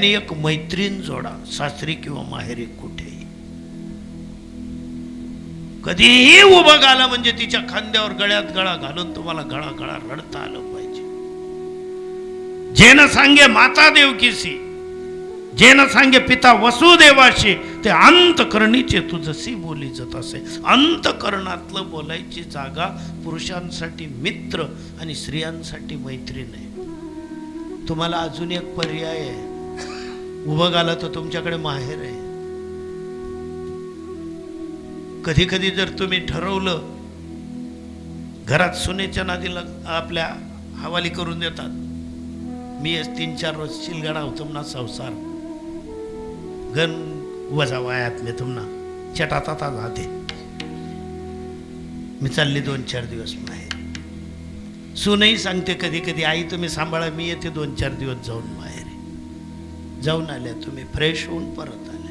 आणि एक मैत्रीण जोडा सासरी किंवा माहेरी कुठेही. कधीही उभं घाला म्हणजे तिच्या खांद्यावर गळ्यात गळा घालून तुम्हाला गळा गळा रडता आलं पाहिजे. जेन सांगे माता देवकीसी जेन सांगे पिता वसुदेवाशी ते अंतकरणीचे तुझसी बोली जात असे. अंतकरणातलं बोलायची जागा पुरुषांसाठी मित्र आणि स्त्रियांसाठी मैत्रीण आहे. तुम्हाला अजून एक पर्याय आहे. उभं आला तर तुमच्याकडे माहेर आहे. कधी कधी जर तुम्ही ठरवलं घरात सुनेच्या नादीला आपल्या हवाली करून देतात. मी तीन चार रोज शिलगडा होतो ना संसार. गण वजा वायात मी तुमना चटाता जाते. मी चालली दोन चार दिवस माहेर. सुनही सांगते कधी कधी आई तुम्ही सांभाळा मी येते दोन चार दिवस जाऊन माहेर. जाऊन आल्या. तुम्ही फ्रेश होऊन परत आले